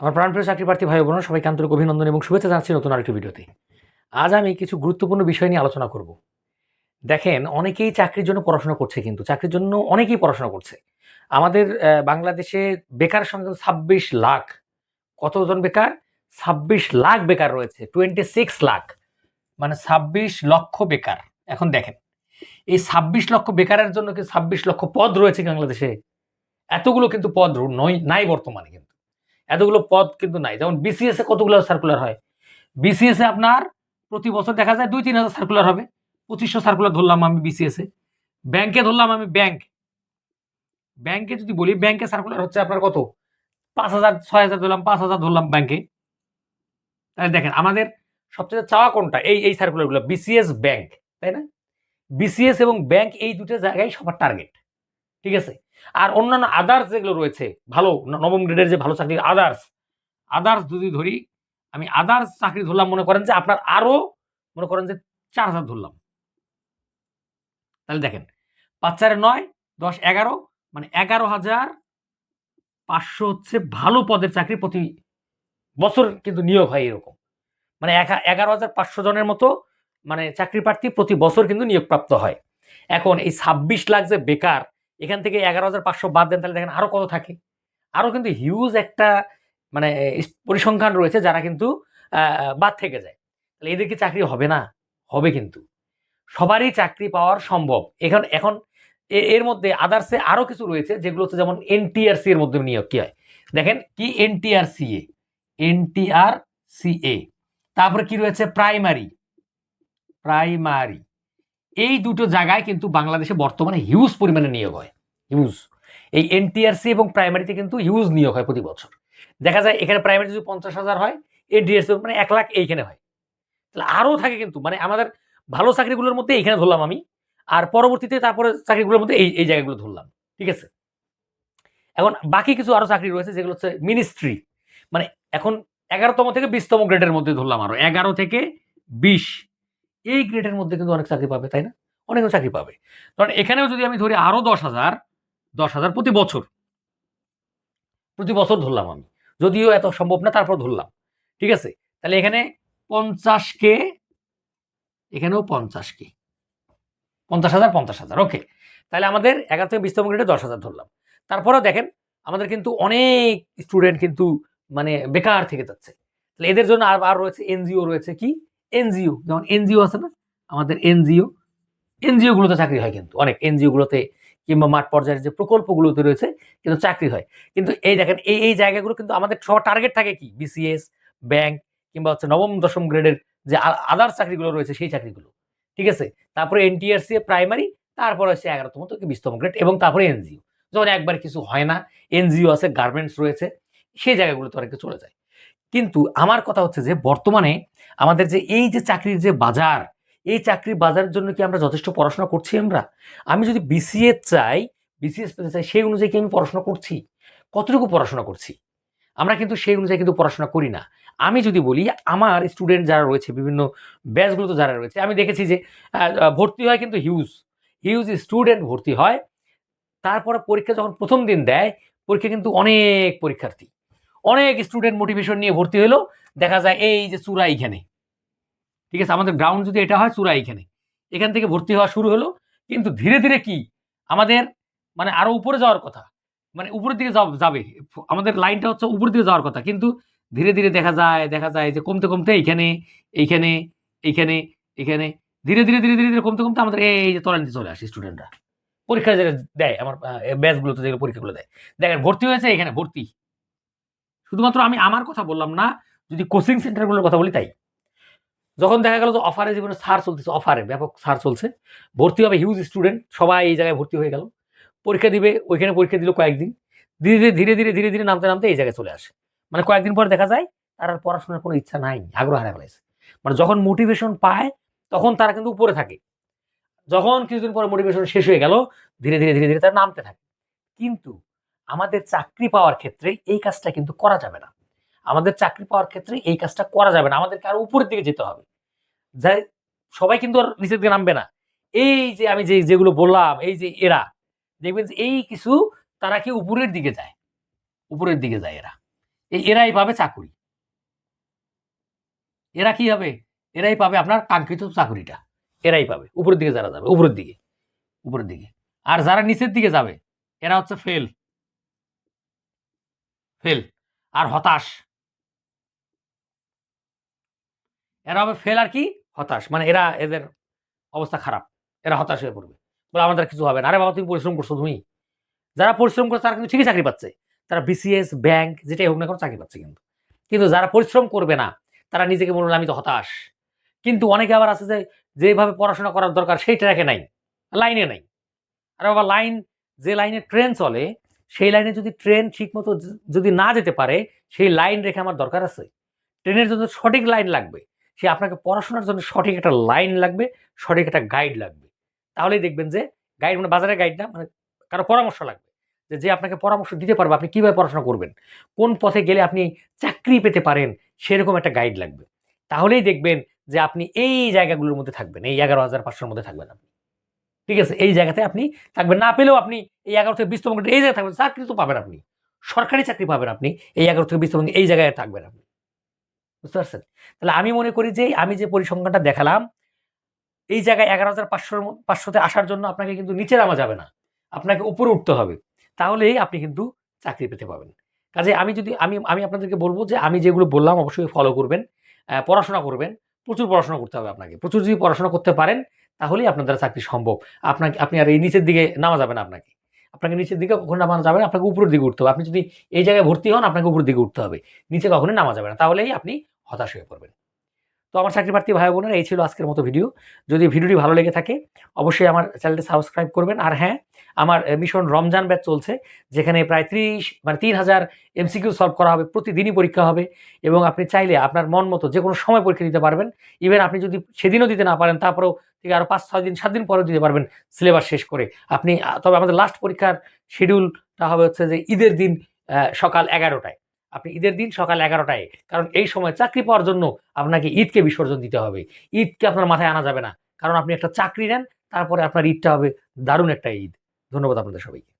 আমার প্রাণপ্রিয় চাকরি প্রার্থী ভাই বোন সবাইকে আন্তরিক অভিনন্দন এবং শুভেচ্ছা জানাচ্ছি নতুন আরেকটি ভিডিওতে। আজ আমি কিছু গুরুত্বপূর্ণ বিষয় নিয়ে আলোচনা করব। দেখেন, অনেকেই চাকরির জন্য পড়াশোনা করছে কিন্তু চাকরির জন্য অনেকেই পড়াশোনা করছে। আমাদের বাংলাদেশে বেকার সংখ্যা ছাব্বিশ লাখ। কতজন বেকার? ছাব্বিশ লাখ বেকার রয়েছে টোয়েন্টি সিক্স লাখ। মানে ছাব্বিশ লক্ষ বেকার। এখন দেখেন, এই ছাব্বিশ লক্ষ বেকারের জন্য কি ছাব্বিশ লক্ষ পদ রয়েছে বাংলাদেশে? এতগুলো কিন্তু পদ নয়, নাই বর্তমানে কিন্তু। এতগুলো পদ কিন্তু নাই। যেমন বিসিএস কতগুলো সার্কুলার হয়? বিসিএস আপনার প্রতি বছর দেখা যায় দুই তিন হাজার সার্কুলার হবে। পঁচিশশো সার্কুলার ধরলাম আমি বিসিএস ব্যাংকে ধরলাম আমি ব্যাংক ব্যাংকে যদি বলি ব্যাংকে সার্কুলার হচ্ছে আপনার কত? পাঁচ হাজার, ছয় হাজার ধরলাম, পাঁচ হাজার ধরলাম ব্যাংকে তাহলে দেখেন, আমাদের সবচেয়ে চাওয়া কোনটা? এই এই সার্কুলারগুলো বিসিএস ব্যাংক তাই না? বিসিএস এবং ব্যাংক এই দুটো জায়গায় সবার টার্গেট ঠিক আছে? আর অন্যান্য আদার্স যেগুলো রয়েছে, ভালো নবম গ্রেডের যে ভালো চাকরি আদার্স আদার্স যদি ধরি, আমি আদার্স চাকরি ধরলাম মনে করেন যে আপনার আরও মনে করেন যে চার হাজার ধরলাম। তাহলে দেখেন, পাঁচ নয়, দশ এগারো মানে এগারো হাজার পাঁচশো হচ্ছে ভালো পদের চাকরি প্রতি বছর কিন্তু নিয়োগ হয় এরকম। মানে এগারো হাজার পাঁচশো জনের মতো মানে চাকরি প্রার্থী প্রতি বছর কিন্তু নিয়োগপ্রাপ্ত হয়। এখন এই ছাব্বিশ লাখ যে বেকার এখান থেকে এগারো হাজার পাঁচশো বাদ দেন, তাহলে দেখেন আরও কত থাকে। আরও কিন্তু হিউজ একটা মানে পরিসংখ্যান রয়েছে যারা কিন্তু বাদ থেকে যায়। তাহলে এদের কি চাকরি হবে না? হবে কিন্তু। সবারই চাকরি পাওয়ার সম্ভব। এখন এখন এর মধ্যে আদার্সে আরও কিছু রয়েছে, যেগুলো হচ্ছে যেমন এনটিআরসি এর মধ্যে নিয়োগ কি হয়? দেখেন, কি NTRC A NTR C A তারপরে কি রয়েছে? প্রাইমারি প্রাইমারি এই দুটো জায়গায় কিন্তু বাংলাদেশে বর্তমানে হিউজ পরিমাণে নিয়োগ হয়। হিউজ এই এনটিআরসি এবং প্রাইমারিতে কিন্তু হিউজ নিয়োগ হয় প্রতি বছর। দেখা যায় এখানে প্রাইমারি যদি পঞ্চাশ হাজার হয় এনটিআরসি মানে এক লাখ এইখানে হয়। তাহলে আরও থাকে কিন্তু মানে আমাদের ভালো চাকরিগুলোর মধ্যে এইখানে ধরলাম আমি, আর পরবর্তীতে তারপরে চাকরিগুলোর মধ্যে এই এই জায়গাগুলো ধরলাম। ঠিক আছে? এখন বাকি কিছু আরও চাকরি রয়েছে, যেগুলো হচ্ছে মিনিস্ট্রি মানে এখন এগারোতম থেকে বিশতম গ্রেডের মধ্যে ধরলাম আরও এগারো থেকে বিশ। এই গ্রেডের মধ্যে কিন্তু অনেক চাকরি পাবে, তাই না? অনেক চাকরি পাবে। কারণ এখানেও যদি আমি ধরি আরও দশ হাজার দশ হাজার প্রতি বছর প্রতি বছর ধরলাম আমি। যদিও এত সম্ভব না, তারপর ধরলাম। ঠিক আছে? তাহলে এখানে পঞ্চাশ কে এখানেও পঞ্চাশ কে পঞ্চাশ হাজার পঞ্চাশ হাজার ওকে তাহলে আমাদের এগারো থেকে বিশতম গ্রেডে দশ হাজার ধরলাম। তারপরেও দেখেন, আমাদের কিন্তু অনেক স্টুডেন্ট কিন্তু মানে বেকার থেকে যাচ্ছে। তাহলে এদের জন্য আর আর রয়েছে এনজিও রয়েছে কি? এনজিও, যেমন এনজিও আছে না? আমাদের এনজিও এনজিও গুলোতে চাকরি হয় কিন্তু, অনেক এনজিও গুলোতে কিংবা মাঠ পর্যায়ের যে প্রকল্পগুলোতে রয়েছে কিন্তু চাকরি হয়। কিন্তু এই দেখেন, এই এই জায়গাগুলো কিন্তু আমাদের সবার টার্গেট থাকে কি? বিসিএস ব্যাংক কিংবা হচ্ছে নবম, দশম গ্রেডের যে আদার চাকরিগুলো রয়েছে, সেই চাকরিগুলো। ঠিক আছে? তারপরে এনটিআরসি প্রাইমারি তারপরে হচ্ছে এগারোতম থেকে বিশতম গ্রেড এবং তারপরে এনজিও। যখন একবার কিছু হয় না, এনজিও আছে গার্মেন্টস রয়েছে, সেই জায়গাগুলোতে অনেকে চলে যায়। কিন্তু আমার কথা হচ্ছে যে বর্তমানে আমাদের যে এই যে চাকরির যে বাজার, এই চাকরির বাজারের জন্য কি আমরা যথেষ্ট পড়াশোনা করছি আমরা? আমি যদি বিসিএস চাই বিসিএস পেতে চাই, সেই অনুযায়ী কি আমি পড়াশোনা করছি? কতটুকু পড়াশোনা করছি? আমরা কিন্তু সেই অনুযায়ী কিন্তু পড়াশোনা করি না। আমি যদি বলি, আমার স্টুডেন্ট যারা রয়েছে, বিভিন্ন ব্যাচগুলোতে যারা রয়েছে, আমি দেখেছি যে ভর্তি হয় কিন্তু হিউজ হিউজ স্টুডেন্ট ভর্তি হয়, তারপরে পরীক্ষা যখন প্রথম দিন দেয়, পরীক্ষা কিন্তু অনেক পরীক্ষার্থী। অনেক স্টুডেন্ট মোটিভেশন নিয়ে ভর্তি হলো দেখা যায় এই যে চূড়া এইখানে। ঠিক আছে, আমাদের গ্রাউন্ড যদি এটা হয়, চূড়া এইখানে। এখান থেকে ভর্তি হওয়া শুরু হলো। কিন্তু ধীরে ধীরে কি? আমাদের মানে আরও উপরে যাওয়ার কথা। মানে উপরের দিকে যাবে। আমাদের লাইনটা হচ্ছে উপরের দিকে যাওয়ার কথা। কিন্তু ধীরে ধীরে দেখা যায় দেখা যায় যে কমতে কমতে এইখানে এইখানে এইখানে এখানে ধীরে ধীরে ধীরে ধীরে ধীরে কমতে কমতে আমাদের এই যে তলানিতে চলে আসে স্টুডেন্টরা পরীক্ষা যেটা দেয় আমার ব্যাচগুলোতে যেগুলো পরীক্ষাগুলো দেয়। দেখেন, ভর্তি হয়েছে এখানে, ভর্তি। শুধুমাত্র আমি আমার কথা বললাম না, যদি কোচিং সেন্টারগুলোর কথা বলি তাই। যখন দেখা গেল যে অফারে জীবনে সার চলতেছে অফারে ব্যাপক সার চলছে, ভর্তি হবে হিউজ স্টুডেন্ট সবাই এই জায়গায় ভর্তি হয়ে গেল। পরীক্ষা দিবে, ওইখানে পরীক্ষা দিল কয়েকদিন। ধীরে ধীরে ধীরে ধীরে ধীরে ধীরে নামতে নামতে এই জায়গায় চলে আসে। মানে কয়েকদিন পর দেখা যায়, তার আর পড়াশোনার কোনো ইচ্ছা নাই, আগ্রহ হারা ফেলেছে। মানে যখন মোটিভেশন পায়, তখন তারা কিন্তু উপরে থাকে। যখন কিছুদিন পরে মোটিভেশন শেষ হয়ে গেল, ধীরে ধীরে ধীরে ধীরে তারা নামতে থাকে। কিন্তু আমাদের চাকরি পাওয়ার ক্ষেত্রে এই কাজটা কিন্তু করা যাবে না। আমাদের চাকরি পাওয়ার ক্ষেত্রে এই কাজটা করা যাবে না। আমাদেরকে আরও উপরের দিকে যেতে হবে। যাই, সবাই কিন্তু আর নিচের দিকে নামবে না। এই যে আমি যে, যেগুলো বললাম, এই যে এরা, দেখবেন যে এই কিছু তারা কি উপরের দিকে যায়। উপরের দিকে যায় এরা। এই এরাই পাবে চাকুরি। এরা কি হবে? এরাই পাবে আপনার কাঙ্ক্ষিত চাকুরিটা। এরাই পাবে। উপরের দিকে যারা যাবে, উপরের দিকে। উপরের দিকে। আর যারা নিচের দিকে যাবে, এরা হচ্ছে ফেল ফেল, আর হতাশ। এরা হবে ফেল আর কি? হতাশ। মানে এরা এদের অবস্থা খারাপ। এরা হতাশ হয়ে পড়বে। বলে আমাদের কিছু হবে না। আরে বাবা, তুমি পরিশ্রম করছ তুমি? যারা পরিশ্রম করছে তারা কিন্তু ঠিকই চাকরি পাচ্ছে। তারা বিসিএস ব্যাংক যেটাই হোক না কোনো চাকরি পাচ্ছে কিন্তু। কিন্তু যারা পরিশ্রম করবে না, তারা নিজেকে বলুন আমি তো হতাশ। কিন্তু অনেকে আবার আছে যে, যেভাবে পড়াশোনা করার দরকার সেই ট্র্যাকে নাই। লাইনে নাই। আর বাবা, লাইন, যে লাইনে ট্রেন চলে সেই লাইনে যদি ট্রেন ঠিকমতো যদি না যেতে পারে, সেই লাইন রেখে আমার দরকার আছে। ট্রেনের জন্য সঠিক লাইন লাগবে। সে আপনাকে পড়াশোনার জন্য সঠিক একটা লাইন লাগবে, সঠিক একটা গাইড লাগবে। তাহলেই দেখবেন যে গাইড মানে বাজারের গাইড না মানে কারও পরামর্শ লাগবে। যে যে আপনাকে পরামর্শ দিতে পারবে, আপনি কীভাবে পড়াশোনা করবেন? কোন পথে গেলে আপনি চাকরি পেতে পারেন? সেরকম একটা গাইড লাগবে। তাহলেই দেখবেন যে আপনি এই জায়গাগুলোর মধ্যে থাকবেন, এই এগারো হাজার পাঁচশোর মধ্যে থাকবেন আপনি। ঠিক আছে? এই জায়গাতে আপনি থাকবেন। না পেলেও আপনি এই এগারো থেকে বিশতম গ্রেডে এই জায়গায় থাকবেন চাকরি তো পাবেন আপনি। সরকারি চাকরি পাবেন আপনি এই এগারো থেকে বিশতম এই জায়গায় থাকবেন আপনি। বুঝতে পারছেন? তাহলে আমি মনে করি যে আমি যে পরিসংখ্যানটা দেখালাম, এই জায়গায় এগারো হাজার পাঁচশোর পাঁচশোতে আসার জন্য আপনাকে কিন্তু নিচে নামা যাবে না। আপনাকে উপরে উঠতে হবে। তাহলেই আপনি কিন্তু চাকরি পেতে পাবেন। কাজে আমি যদি, আমি আমি আপনাদেরকে বলব যে আমি যেগুলো বললাম অবশ্যই ফলো করবেন পড়াশোনা করবেন। প্রচুর পড়াশোনা করতে হবে আপনাকে। প্রচুর যদি পড়াশোনা করতে পারেন তাহলেই আপনার দ্বারা চাকরি সম্ভব। আপনাকে, আপনি আর এই নিচের দিকে নামা যাবে না আপনাকে। আপনাকে নিচের দিকে কখনো নামানো যাবে না, আপনাকে উপরের দিকে উঠতে হবে। আপনি যদি এই জায়গায় ভর্তি হন, আপনাকে উপরের দিকে উঠতে হবে। নিচে কখনোই নামা যাবে না। তাহলেই আপনি হতাশ হয়ে পড়বেন। তো আমার চাকরি প্রার্থী ভাই বোনেরা, এই ছিল আজকের মতো ভিডিও যদি ভিডিওটি ভালো লেগে থাকে, অবশ্যই আমার চ্যানেলটি সাবস্ক্রাইব করবেন। আর হ্যাঁ আমার মিশন রমজান ব্যাচ চলছে, যেখানে প্রায় ত্রিশ মানে তিন হাজার এমসিকিউ সলভ করা হবে, প্রতিদিনই পরীক্ষা হবে এবং আপনি চাইলে আপনার মন মতো যে কোনো সময় পরীক্ষা দিতে পারবেন। ইভেন আপনি যদি সেদিনও দিতে না পারেন, তারপরেও থেকে আরও পাঁচ, ছয় দিন, সাত দিন পরেও দিতে পারবেন সিলেবাস শেষ করে। আপনি তবে আমাদের লাস্ট পরীক্ষার শিডিউলটা হবে হচ্ছে যে ঈদের দিন সকাল এগারোটায়। আপনি ঈদের দিন সকাল এগারোটায়। কারণ এই সময় চাকরি পাওয়ার জন্য আপনাকে ঈদকে বিসর্জন দিতে হবে। ঈদকে আপনার মাথায় আনা যাবে না। কারণ আপনি একটা চাকরি নেন, তারপরে আপনার ঈদটা হবে দারুণ একটা ঈদ। ধন্যবাদ আপনাদের সবাইকে।